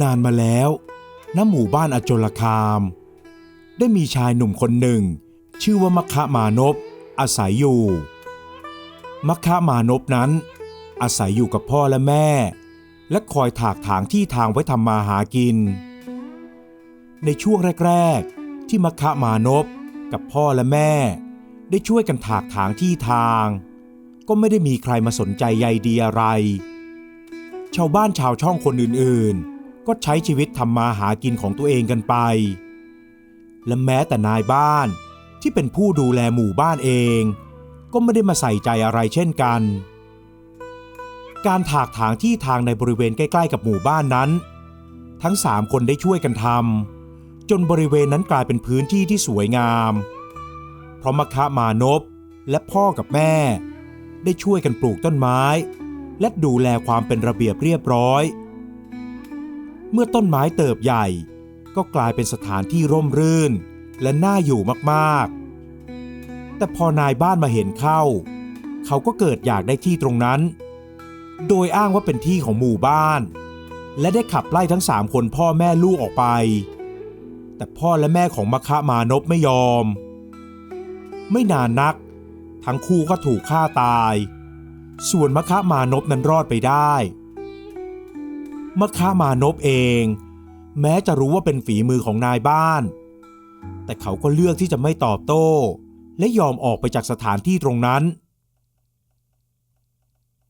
นานมาแล้ว ณ หมู่บ้านอจลคาม ได้มีชายหนุ่มคนหนึ่ง ชื่อว่ามัคคะมานพอาศัยอยู่มัคคะมานพนั้น อาศัยอยู่กับพ่อและแม่ และคอยถากถางที่ทางไว้ทำมาหากิน ในช่วงแรก ๆ ที่มัคคะมานพกับพ่อและแม่ ได้ช่วยกันถากถางที่ทาง ก็ไม่ได้มีใครมาสนใจใยดีอะไร ชาวบ้านชาวช่องคนอื่นๆ ก็ใช้ชีวิตทำมาหากินของตัวเองกันไป และแม้แต่นายบ้านที่เป็นผู้ดูแลหมู่บ้านเอง ก็ไม่ได้มาใส่ใจอะไรเช่นกัน การถากถางที่ทางในบริเวณใกล้ๆ กับหมู่บ้านนั้น ทั้งสามคนได้ช่วยกันทำจนบริเวณนั้นกลายเป็นพื้นที่ที่สวยงาม เพราะมคะมานพและพ่อกับแม่ ได้ช่วยกันปลูกต้นไม้ และดูแลความเป็นระเบียบเรียบร้อย เมื่อต้นไม้เติบใหญ่ ก็กลายเป็นสถานที่ร่มรื่น และน่าอยู่มากๆ แต่พอนายบ้านมาเห็นเข้า เขาก็เกิดอยากได้ที่ตรงนั้น โดยอ้างว่าเป็นที่ของหมู่บ้าน และได้ขับไล่ทั้งสามคนพ่อแม่ลูกออกไป แต่พ่อและแม่ของมคะมานพไม่ยอม ไม่นานนัก ทั้งคู่ก็ถูกฆ่าตาย ส่วนมคะมานพนั้นรอดไปได้ มคะมานพเอง แม้จะรู้ว่าเป็นฝีมือของนายบ้าน แต่เขาก็เลือกที่จะไม่ตอบโต้ และยอมออกไปจากสถานที่ตรงนั้น